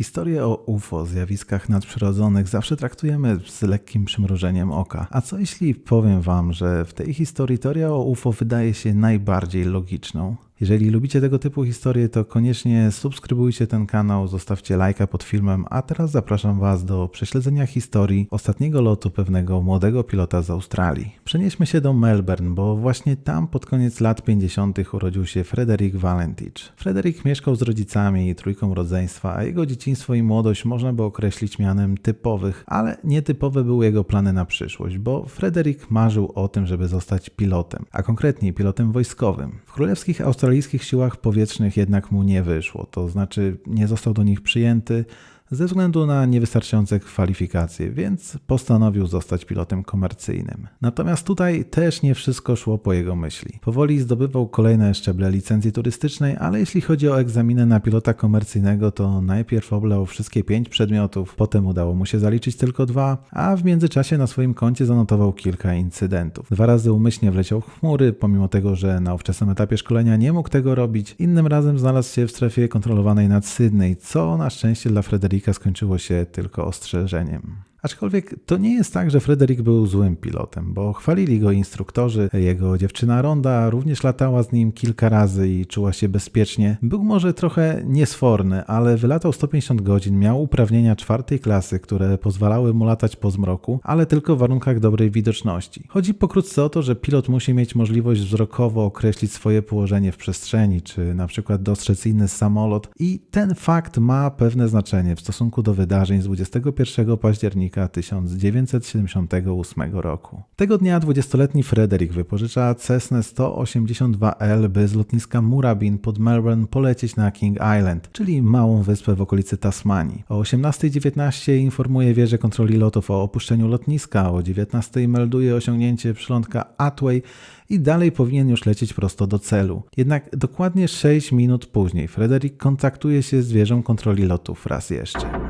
Historię o UFO, zjawiskach nadprzyrodzonych zawsze traktujemy z lekkim przymrużeniem oka. A co jeśli powiem wam, że w tej historii teoria o UFO wydaje się najbardziej logiczną? Jeżeli lubicie tego typu historie, to koniecznie subskrybujcie ten kanał, zostawcie lajka pod filmem, a teraz zapraszam Was do prześledzenia historii ostatniego lotu pewnego młodego pilota z Australii. Przenieśmy się do Melbourne, bo właśnie tam pod koniec lat 50. urodził się Frederick Valentich. Frederick mieszkał z rodzicami i trójką rodzeństwa, a jego dzieciństwo i młodość można by określić mianem typowych, ale nietypowe były jego plany na przyszłość, bo Frederick marzył o tym, żeby zostać pilotem, a konkretniej pilotem wojskowym. W królewskich Australii australijskich siłach powietrznych jednak mu nie wyszło, to znaczy nie został do nich przyjęty, ze względu na niewystarczające kwalifikacje, więc postanowił zostać pilotem komercyjnym. Natomiast tutaj też nie wszystko szło po jego myśli. Powoli zdobywał kolejne szczeble licencji turystycznej, ale jeśli chodzi o egzaminy na pilota komercyjnego, to najpierw oblał wszystkie pięć przedmiotów, potem udało mu się zaliczyć tylko dwa, a w międzyczasie na swoim koncie zanotował kilka incydentów. Dwa razy umyślnie wleciał w chmury, pomimo tego, że na ówczesnym etapie szkolenia nie mógł tego robić. Innym razem znalazł się w strefie kontrolowanej nad Sydney, co na szczęście dla Frederika skończyło się tylko ostrzeżeniem. Aczkolwiek to nie jest tak, że Fryderyk był złym pilotem, bo chwalili go instruktorzy, jego dziewczyna Ronda również latała z nim kilka razy i czuła się bezpiecznie. Był może trochę niesforny, ale wylatał 150 godzin, miał uprawnienia czwartej klasy, które pozwalały mu latać po zmroku, ale tylko w warunkach dobrej widoczności. Chodzi pokrótce o to, że pilot musi mieć możliwość wzrokowo określić swoje położenie w przestrzeni, czy na przykład dostrzec inny samolot i ten fakt ma pewne znaczenie w stosunku do wydarzeń z 21 października października 1978 roku. Tego dnia 20-letni Frederick wypożycza Cessna 182L, by z lotniska Murabin pod Melbourne polecieć na King Island, czyli małą wyspę w okolicy Tasmanii. O 18.19 informuje wieżę kontroli lotów o opuszczeniu lotniska, o 19.00 melduje osiągnięcie przylądka Atway i dalej powinien już lecieć prosto do celu. Jednak dokładnie 6 minut później Frederick kontaktuje się z wieżą kontroli lotów raz jeszcze.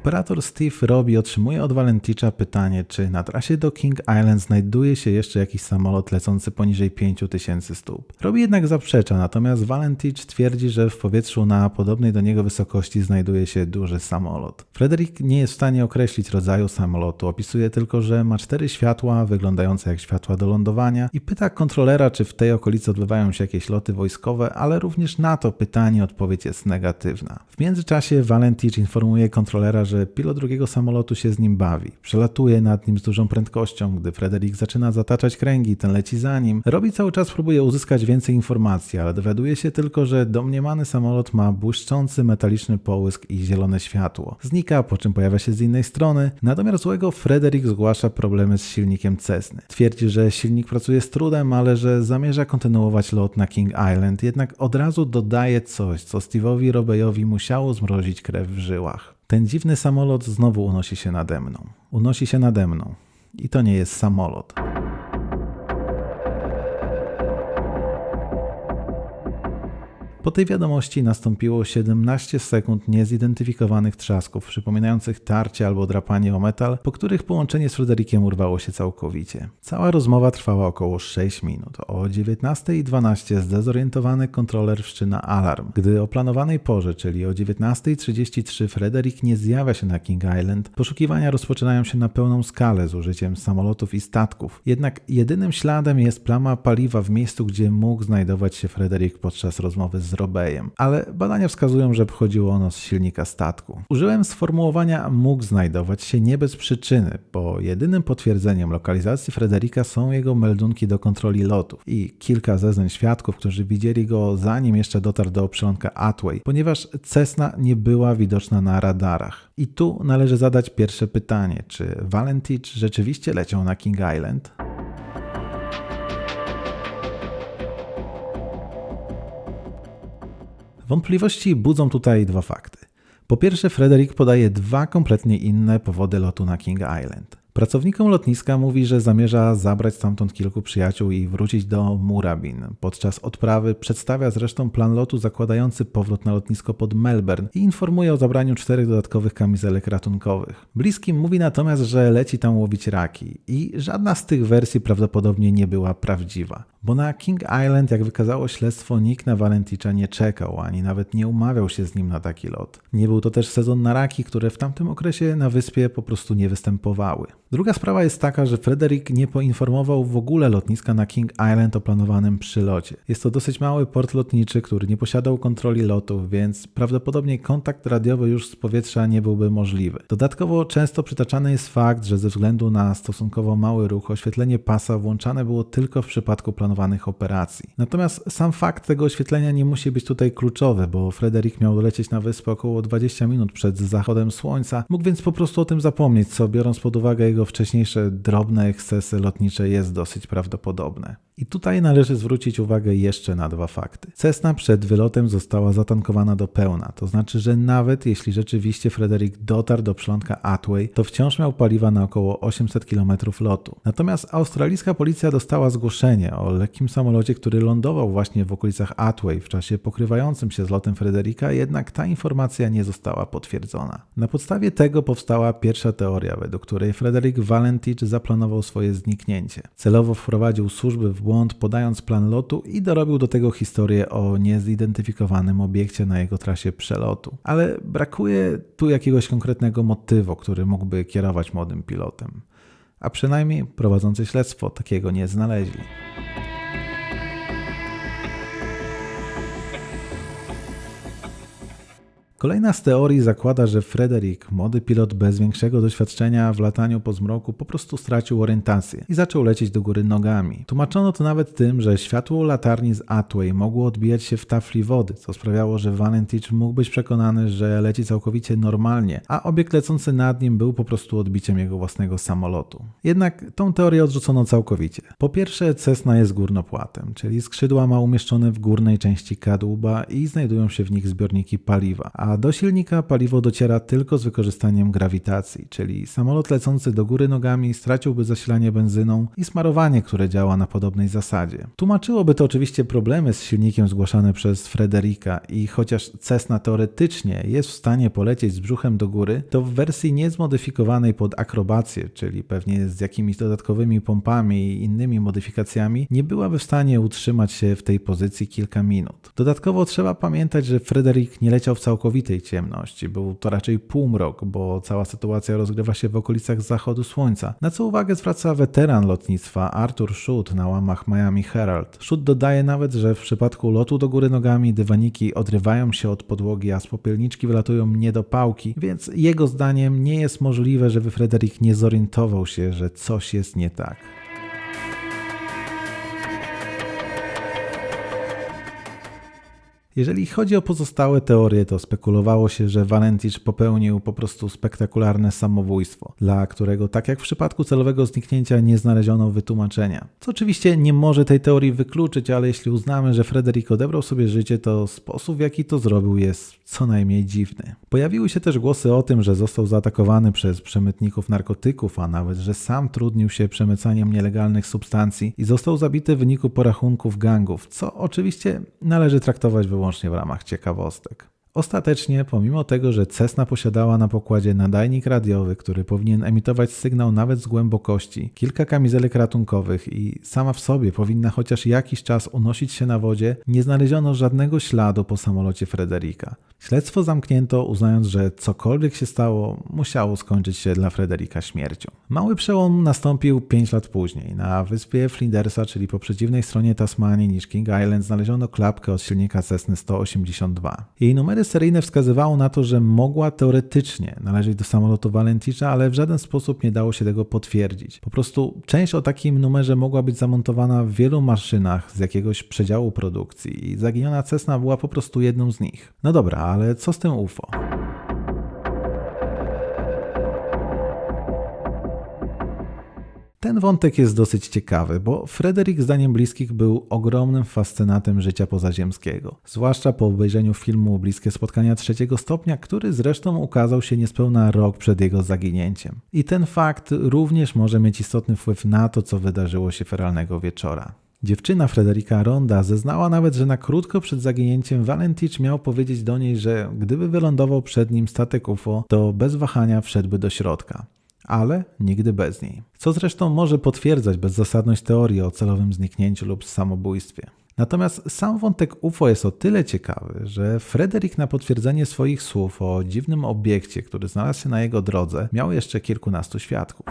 Operator Steve Robi otrzymuje od Valenticza pytanie, czy na trasie do King Island znajduje się jeszcze jakiś samolot lecący poniżej 5000 stóp. Robi jednak zaprzecza, natomiast Valentich twierdzi, że w powietrzu na podobnej do niego wysokości znajduje się duży samolot. Frederick nie jest w stanie określić rodzaju samolotu, opisuje tylko, że ma cztery światła wyglądające jak światła do lądowania i pyta kontrolera, czy w tej okolicy odbywają się jakieś loty wojskowe, ale również na to pytanie odpowiedź jest negatywna. W międzyczasie Valentich informuje kontrolera, że pilot drugiego samolotu się z nim bawi. Przelatuje nad nim z dużą prędkością, gdy Frederick zaczyna zataczać kręgi, ten leci za nim. Robi cały czas próbuje uzyskać więcej informacji, ale dowiaduje się tylko, że domniemany samolot ma błyszczący metaliczny połysk i zielone światło. Znika, po czym pojawia się z innej strony. Natomiast złego Frederick zgłasza problemy z silnikiem Cessny. Twierdzi, że silnik pracuje z trudem, ale że zamierza kontynuować lot na King Island, jednak od razu dodaje coś, co Steve'owi Robeyowi musiało zmrozić krew w żyłach. Ten dziwny samolot znowu unosi się nade mną. Unosi się nade mną. I to nie jest samolot. Po tej wiadomości nastąpiło 17 sekund niezidentyfikowanych trzasków, przypominających tarcie albo drapanie o metal, po których połączenie z Frederickiem urwało się całkowicie. Cała rozmowa trwała około 6 minut. O 19.12 zdezorientowany kontroler wszczyna alarm. Gdy o planowanej porze, czyli o 19.33 Frederick nie zjawia się na King Island, poszukiwania rozpoczynają się na pełną skalę z użyciem samolotów i statków. Jednak jedynym śladem jest plama paliwa w miejscu, gdzie mógł znajdować się Frederick podczas rozmowy z z Robejem, ale badania wskazują, że pochodziło ono z silnika statku. Użyłem sformułowania mógł znajdować się nie bez przyczyny, bo jedynym potwierdzeniem lokalizacji Frederika są jego meldunki do kontroli lotów i kilka zeznań świadków, którzy widzieli go zanim jeszcze dotarł do przylądka Atway, ponieważ Cessna nie była widoczna na radarach. I tu należy zadać pierwsze pytanie, czy Valentich rzeczywiście leciał na King Island? Wątpliwości budzą tutaj dwa fakty. Po pierwsze, Frederick podaje dwa kompletnie inne powody lotu na King Island. Pracownikom lotniska mówi, że zamierza zabrać stamtąd kilku przyjaciół i wrócić do Murabin. Podczas odprawy przedstawia zresztą plan lotu zakładający powrót na lotnisko pod Melbourne i informuje o zabraniu czterech dodatkowych kamizelek ratunkowych. Bliskim mówi natomiast, że leci tam łowić raki i żadna z tych wersji prawdopodobnie nie była prawdziwa. Bo na King Island, jak wykazało śledztwo, nikt na Valenticza nie czekał, ani nawet nie umawiał się z nim na taki lot. Nie był to też sezon na raki, które w tamtym okresie na wyspie po prostu nie występowały. Druga sprawa jest taka, że Frederick nie poinformował w ogóle lotniska na King Island o planowanym przylocie. Jest to dosyć mały port lotniczy, który nie posiadał kontroli lotów, więc prawdopodobnie kontakt radiowy już z powietrza nie byłby możliwy. Dodatkowo często przytaczany jest fakt, że ze względu na stosunkowo mały ruch oświetlenie pasa włączane było tylko w przypadku planowanych operacji. Natomiast sam fakt tego oświetlenia nie musi być tutaj kluczowy, bo Frederick miał dolecieć na wyspę około 20 minut przed zachodem słońca, mógł więc po prostu o tym zapomnieć, co biorąc pod uwagę jego wcześniejsze drobne ekscesy lotnicze jest dosyć prawdopodobne. I tutaj należy zwrócić uwagę jeszcze na dwa fakty. Cessna przed wylotem została zatankowana do pełna, to znaczy, że nawet jeśli rzeczywiście Frederick dotarł do przylądka Atway, to wciąż miał paliwa na około 800 km lotu. Natomiast australijska policja dostała zgłoszenie o lekkim samolocie, który lądował właśnie w okolicach Atway w czasie pokrywającym się z lotem Fredericka, jednak ta informacja nie została potwierdzona. Na podstawie tego powstała pierwsza teoria, według której Frederick Valentich zaplanował swoje zniknięcie. Celowo wprowadził służby w błąd, podając plan lotu i dorobił do tego historię o niezidentyfikowanym obiekcie na jego trasie przelotu. Ale brakuje tu jakiegoś konkretnego motywu, który mógłby kierować młodym pilotem. A przynajmniej prowadzący śledztwo takiego nie znaleźli. Kolejna z teorii zakłada, że Frederick, młody pilot bez większego doświadczenia w lataniu po zmroku, po prostu stracił orientację i zaczął lecieć do góry nogami. Tłumaczono to nawet tym, że światło latarni z Atway mogło odbijać się w tafli wody, co sprawiało, że Valentich mógł być przekonany, że leci całkowicie normalnie, a obiekt lecący nad nim był po prostu odbiciem jego własnego samolotu. Jednak tą teorię odrzucono całkowicie. Po pierwsze, Cessna jest górnopłatem, czyli skrzydła ma umieszczone w górnej części kadłuba i znajdują się w nich zbiorniki paliwa, a do silnika paliwo dociera tylko z wykorzystaniem grawitacji, czyli samolot lecący do góry nogami straciłby zasilanie benzyną i smarowanie, które działa na podobnej zasadzie. Tłumaczyłoby to oczywiście problemy z silnikiem zgłaszane przez Frederika i chociaż Cessna teoretycznie jest w stanie polecieć z brzuchem do góry, to w wersji niezmodyfikowanej pod akrobację, czyli pewnie z jakimiś dodatkowymi pompami i innymi modyfikacjami, nie byłaby w stanie utrzymać się w tej pozycji kilka minut. Dodatkowo trzeba pamiętać, że Frederik nie leciał w całkowicie całkowitej ciemności. Był to raczej półmrok, bo cała sytuacja rozgrywa się w okolicach zachodu słońca. Na co uwagę zwraca weteran lotnictwa Arthur Schutt na łamach Miami Herald. Schutt dodaje nawet, że w przypadku lotu do góry nogami dywaniki odrywają się od podłogi, a z popielniczki wylatują nie do pałki, więc jego zdaniem nie jest możliwe, żeby Frederick nie zorientował się, że coś jest nie tak. Jeżeli chodzi o pozostałe teorie, to spekulowało się, że Valentich popełnił po prostu spektakularne samobójstwo, dla którego, tak jak w przypadku celowego zniknięcia, nie znaleziono wytłumaczenia. Co oczywiście nie może tej teorii wykluczyć, ale jeśli uznamy, że Frederick odebrał sobie życie, to sposób w jaki to zrobił jest co najmniej dziwny. Pojawiły się też głosy o tym, że został zaatakowany przez przemytników narkotyków, a nawet, że sam trudnił się przemycaniem nielegalnych substancji i został zabity w wyniku porachunków gangów, co oczywiście należy traktować wyłącznie w ramach ciekawostek. Ostatecznie, pomimo tego, że Cessna posiadała na pokładzie nadajnik radiowy, który powinien emitować sygnał nawet z głębokości, kilka kamizelek ratunkowych i sama w sobie powinna chociaż jakiś czas unosić się na wodzie, nie znaleziono żadnego śladu po samolocie Frederika. Śledztwo zamknięto, uznając, że cokolwiek się stało, musiało skończyć się dla Frederika śmiercią. Mały przełom nastąpił 5 lat później. Na wyspie Flindersa, czyli po przeciwnej stronie Tasmanii niż King Island, znaleziono klapkę od silnika Cessny 182. Jej numery seryjne wskazywało na to, że mogła teoretycznie należeć do samolotu Valentisza, ale w żaden sposób nie dało się tego potwierdzić. Po prostu część o takim numerze mogła być zamontowana w wielu maszynach z jakiegoś przedziału produkcji i zaginiona Cessna była po prostu jedną z nich. No dobra, ale co z tym UFO? Ten wątek jest dosyć ciekawy, bo Frederick zdaniem bliskich był ogromnym fascynatem życia pozaziemskiego, zwłaszcza po obejrzeniu filmu Bliskie Spotkania trzeciego stopnia, który zresztą ukazał się niespełna rok przed jego zaginięciem. I ten fakt również może mieć istotny wpływ na to, co wydarzyło się feralnego wieczora. Dziewczyna Frederika Ronda zeznała nawet, że na krótko przed zaginięciem Valentich miał powiedzieć do niej, że gdyby wylądował przed nim statek UFO, to bez wahania wszedłby do środka. Ale nigdy bez niej. Co zresztą może potwierdzać bezzasadność teorii o celowym zniknięciu lub samobójstwie. Natomiast sam wątek UFO jest o tyle ciekawy, że Frederick na potwierdzenie swoich słów o dziwnym obiekcie, który znalazł się na jego drodze, miał jeszcze kilkunastu świadków.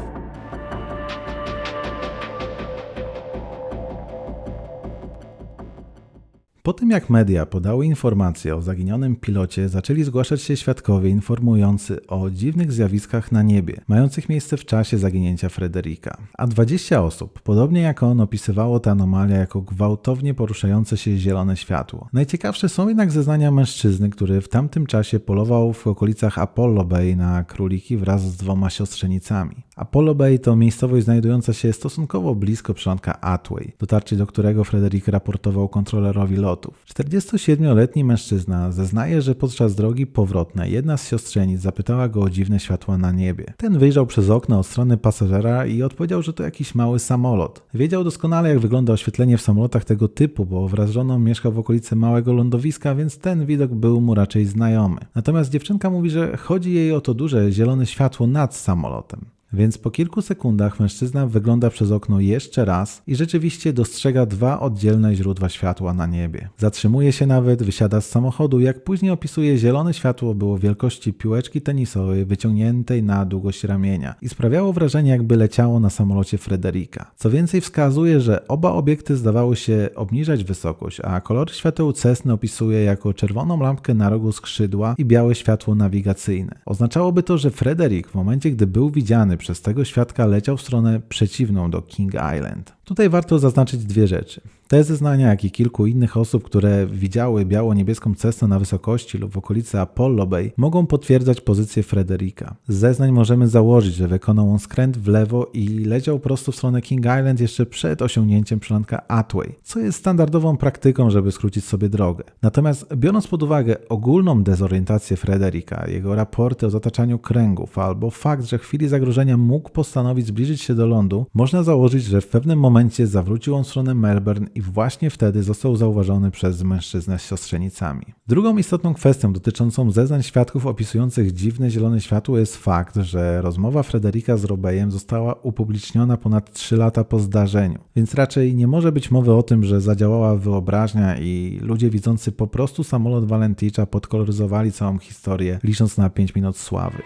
Po tym jak media podały informacje o zaginionym pilocie, zaczęli zgłaszać się świadkowie informujący o dziwnych zjawiskach na niebie, mających miejsce w czasie zaginięcia Frederika. A 20 osób, podobnie jak on, opisywało tę anomalię jako gwałtownie poruszające się zielone światło. Najciekawsze są jednak zeznania mężczyzny, który w tamtym czasie polował w okolicach Apollo Bay na króliki wraz z dwoma siostrzenicami. Apollo Bay to miejscowość znajdująca się stosunkowo blisko przylądka Atway, dotarcie do którego Frederick raportował kontrolerowi lotów. 47-letni mężczyzna zeznaje, że podczas drogi powrotnej jedna z siostrzenic zapytała go o dziwne światła na niebie. Ten wyjrzał przez okno od strony pasażera i odpowiedział, że to jakiś mały samolot. Wiedział doskonale, jak wygląda oświetlenie w samolotach tego typu, bo wraz z żoną mieszkał w okolicy małego lądowiska, więc ten widok był mu raczej znajomy. Natomiast dziewczynka mówi, że chodzi jej o to duże zielone światło nad samolotem. Więc po kilku sekundach mężczyzna wygląda przez okno jeszcze raz i rzeczywiście dostrzega dwa oddzielne źródła światła na niebie. Zatrzymuje się nawet, wysiada z samochodu, jak później opisuje, zielone światło było wielkości piłeczki tenisowej wyciągniętej na długość ramienia i sprawiało wrażenie, jakby leciało na samolocie Frederika. Co więcej, wskazuje, że oba obiekty zdawały się obniżać wysokość, a kolory świateł Cessny opisuje jako czerwoną lampkę na rogu skrzydła i białe światło nawigacyjne. Oznaczałoby to, że Frederik w momencie, gdy był widziany przez tego świadka leciał w stronę przeciwną do King Island. Tutaj warto zaznaczyć dwie rzeczy. Te zeznania, jak i kilku innych osób, które widziały biało-niebieską cestę na wysokości lub w okolicy Apollo Bay, mogą potwierdzać pozycję Frederika. Z zeznań możemy założyć, że wykonał on skręt w lewo i leciał prosto w stronę King Island jeszcze przed osiągnięciem przylanka Atway, co jest standardową praktyką, żeby skrócić sobie drogę. Natomiast biorąc pod uwagę ogólną dezorientację Frederika, jego raporty o zataczaniu kręgów albo fakt, że w chwili zagrożenia mógł postanowić zbliżyć się do lądu, można założyć, że w pewnym momencie zawrócił on w stronę Melbourne i właśnie wtedy został zauważony przez mężczyznę z siostrzenicami. Drugą istotną kwestią dotyczącą zeznań świadków opisujących dziwne zielone światło jest fakt, że rozmowa Frederika z Robejem została upubliczniona ponad 3 lata po zdarzeniu, więc raczej nie może być mowy o tym, że zadziałała wyobraźnia i ludzie widzący po prostu samolot Valenticza podkoloryzowali całą historię, licząc na 5 minut sławy.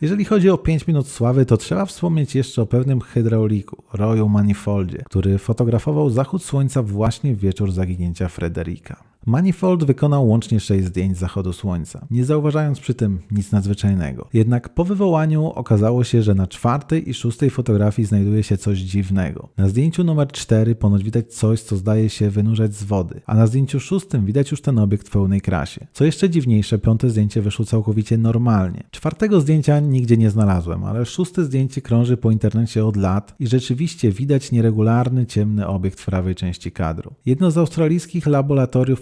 Jeżeli chodzi o 5 minut sławy, to trzeba wspomnieć jeszcze o pewnym hydrauliku, Royu Manifoldzie, który fotografował zachód słońca właśnie w wieczór zaginięcia Frederika. Manifold wykonał łącznie 6 zdjęć zachodu słońca, nie zauważając przy tym nic nadzwyczajnego. Jednak po wywołaniu okazało się, że na czwartej i szóstej fotografii znajduje się coś dziwnego. Na zdjęciu numer 4 ponoć widać coś, co zdaje się wynurzać z wody, a na zdjęciu szóstym widać już ten obiekt w pełnej krasie. Co jeszcze dziwniejsze, piąte zdjęcie wyszło całkowicie normalnie. Czwartego zdjęcia nigdzie nie znalazłem, ale szóste zdjęcie krąży po internecie od lat i rzeczywiście widać nieregularny, ciemny obiekt w prawej części kadru. Jedno z australijskich laboratoriów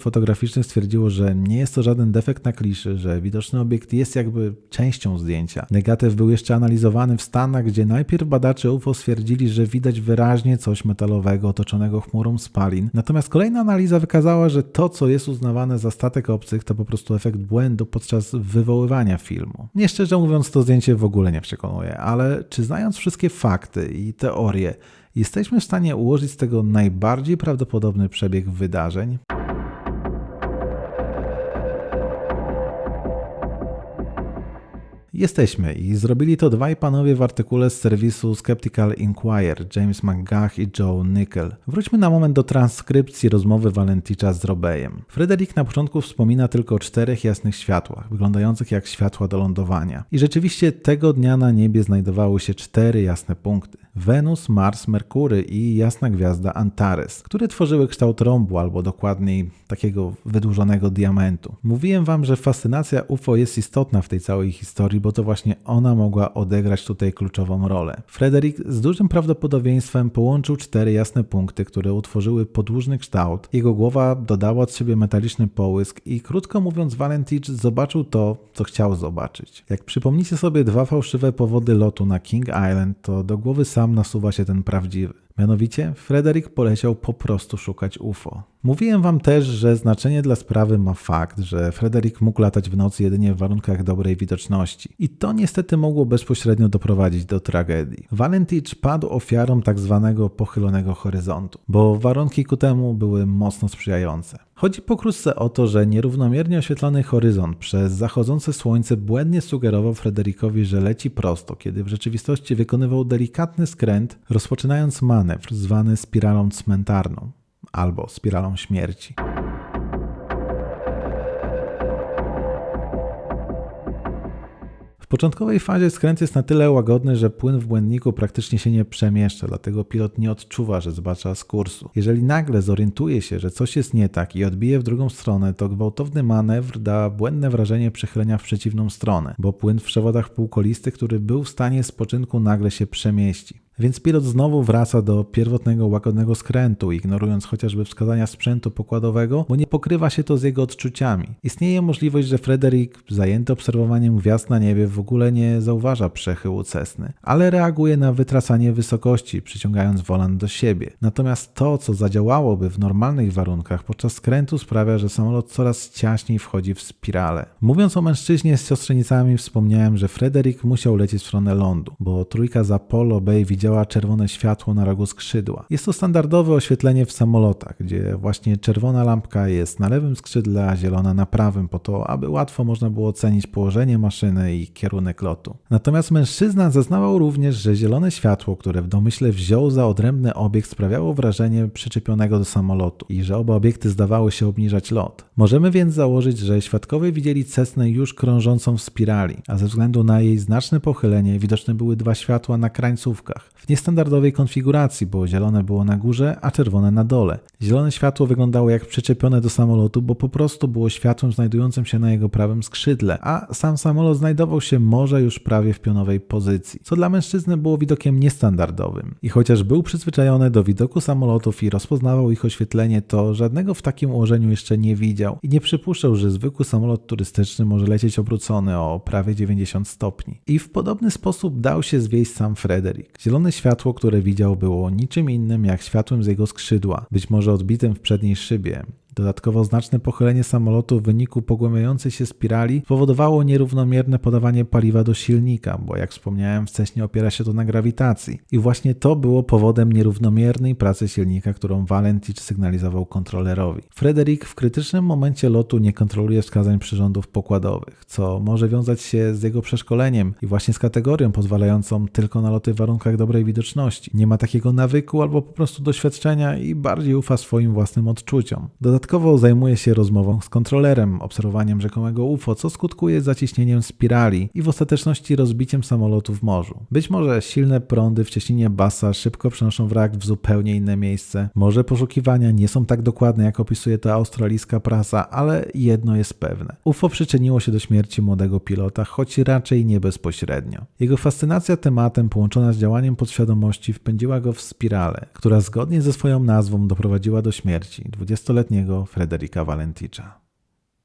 stwierdziło, że nie jest to żaden defekt na kliszy, że widoczny obiekt jest jakby częścią zdjęcia. Negatyw był jeszcze analizowany w Stanach, gdzie najpierw badacze UFO stwierdzili, że widać wyraźnie coś metalowego otoczonego chmurą spalin. Natomiast kolejna analiza wykazała, że to, co jest uznawane za statek obcych, to po prostu efekt błędu podczas wywoływania filmu. Nie szczerze mówiąc, to zdjęcie w ogóle nie przekonuje, ale czy znając wszystkie fakty i teorie, jesteśmy w stanie ułożyć z tego najbardziej prawdopodobny przebieg wydarzeń? Jesteśmy i zrobili to dwaj panowie w artykule z serwisu Skeptical Inquirer, James McGaugh i Joe Nickel. Wróćmy na moment do transkrypcji rozmowy Valenticza z Robejem. Frederick na początku wspomina tylko o czterech jasnych światłach, wyglądających jak światła do lądowania. I rzeczywiście tego dnia na niebie znajdowały się cztery jasne punkty. Wenus, Mars, Merkury i jasna gwiazda Antares, które tworzyły kształt rąbu albo dokładniej takiego wydłużonego diamentu. Mówiłem wam, że fascynacja UFO jest istotna w tej całej historii, bo to właśnie ona mogła odegrać tutaj kluczową rolę. Frederick z dużym prawdopodobieństwem połączył cztery jasne punkty, które utworzyły podłużny kształt. Jego głowa dodała od siebie metaliczny połysk i krótko mówiąc Valentich zobaczył to, co chciał zobaczyć. Jak przypomnicie sobie dwa fałszywe powody lotu na King Island, to do głowy sam nasuwa się ten prawdziwy. Mianowicie Frederick poleciał po prostu szukać UFO. Mówiłem wam też, że znaczenie dla sprawy ma fakt, że Frederick mógł latać w nocy jedynie w warunkach dobrej widoczności. I to niestety mogło bezpośrednio doprowadzić do tragedii. Valentich padł ofiarą tak zwanego pochylonego horyzontu, bo warunki ku temu były mocno sprzyjające. Chodzi pokrótce o to, że nierównomiernie oświetlony horyzont przez zachodzące słońce błędnie sugerował Frederikowi, że leci prosto, kiedy w rzeczywistości wykonywał delikatny skręt, rozpoczynając manewr zwany spiralą cmentarną albo spiralą śmierci. W początkowej fazie skręt jest na tyle łagodny, że płyn w błędniku praktycznie się nie przemieszcza, dlatego pilot nie odczuwa, że zbacza z kursu. Jeżeli nagle zorientuje się, że coś jest nie tak i odbije w drugą stronę, to gwałtowny manewr da błędne wrażenie przechylenia w przeciwną stronę, bo płyn w przewodach półkolistych, który był w stanie spoczynku, nagle się przemieści. Więc pilot znowu wraca do pierwotnego łagodnego skrętu, ignorując chociażby wskazania sprzętu pokładowego, bo nie pokrywa się to z jego odczuciami. Istnieje możliwość, że Frederick, zajęty obserwowaniem gwiazd na niebie, w ogóle nie zauważa przechyłu Cessny, ale reaguje na wytracanie wysokości, przyciągając wolan do siebie. Natomiast to, co zadziałałoby w normalnych warunkach podczas skrętu, sprawia, że samolot coraz ciaśniej wchodzi w spiralę. Mówiąc o mężczyźnie z siostrzenicami, wspomniałem, że Frederick musiał lecieć w stronę lądu, bo trójka z Apollo Bay widziała działa czerwone światło na rogu skrzydła. Jest to standardowe oświetlenie w samolotach, gdzie właśnie czerwona lampka jest na lewym skrzydle, a zielona na prawym, po to, aby łatwo można było ocenić położenie maszyny i kierunek lotu. Natomiast mężczyzna zeznawał również, że zielone światło, które w domyśle wziął za odrębny obiekt, sprawiało wrażenie przyczepionego do samolotu i że oba obiekty zdawały się obniżać lot. Możemy więc założyć, że świadkowie widzieli Cessnę już krążącą w spirali, a ze względu na jej znaczne pochylenie widoczne były dwa światła na krańcówkach w niestandardowej konfiguracji, bo zielone było na górze, a czerwone na dole. Zielone światło wyglądało jak przyczepione do samolotu, bo po prostu było światłem znajdującym się na jego prawym skrzydle, a sam samolot znajdował się może już prawie w pionowej pozycji, co dla mężczyzny było widokiem niestandardowym. I chociaż był przyzwyczajony do widoku samolotów i rozpoznawał ich oświetlenie, to żadnego w takim ułożeniu jeszcze nie widział i nie przypuszczał, że zwykły samolot turystyczny może lecieć obrócony o prawie 90 stopni. I w podobny sposób dał się zwieść sam Frederick. Zielone światło, które widział, było niczym innym jak światłem z jego skrzydła, być może odbitym w przedniej szybie. Dodatkowo znaczne pochylenie samolotu w wyniku pogłębiającej się spirali powodowało nierównomierne podawanie paliwa do silnika, bo jak wspomniałem wcześniej opiera się to na grawitacji. I właśnie to było powodem nierównomiernej pracy silnika, którą Valentich sygnalizował kontrolerowi. Frederick w krytycznym momencie lotu nie kontroluje wskazań przyrządów pokładowych, co może wiązać się z jego przeszkoleniem i właśnie z kategorią pozwalającą tylko na loty w warunkach dobrej widoczności. Nie ma takiego nawyku albo po prostu doświadczenia i bardziej ufa swoim własnym odczuciom. Dodatkowo Dodatkowo zajmuje się rozmową z kontrolerem, obserwowaniem rzekomego UFO, co skutkuje zaciśnieniem spirali i w ostateczności rozbiciem samolotu w morzu. Być może silne prądy w cieśninie Bassa szybko przenoszą wrak w zupełnie inne miejsce. Może poszukiwania nie są tak dokładne, jak opisuje to australijska prasa, ale jedno jest pewne. UFO przyczyniło się do śmierci młodego pilota, choć raczej nie bezpośrednio. Jego fascynacja tematem połączona z działaniem podświadomości wpędziła go w spiralę, która zgodnie ze swoją nazwą doprowadziła do śmierci 20-letniego Frederika Valenticza.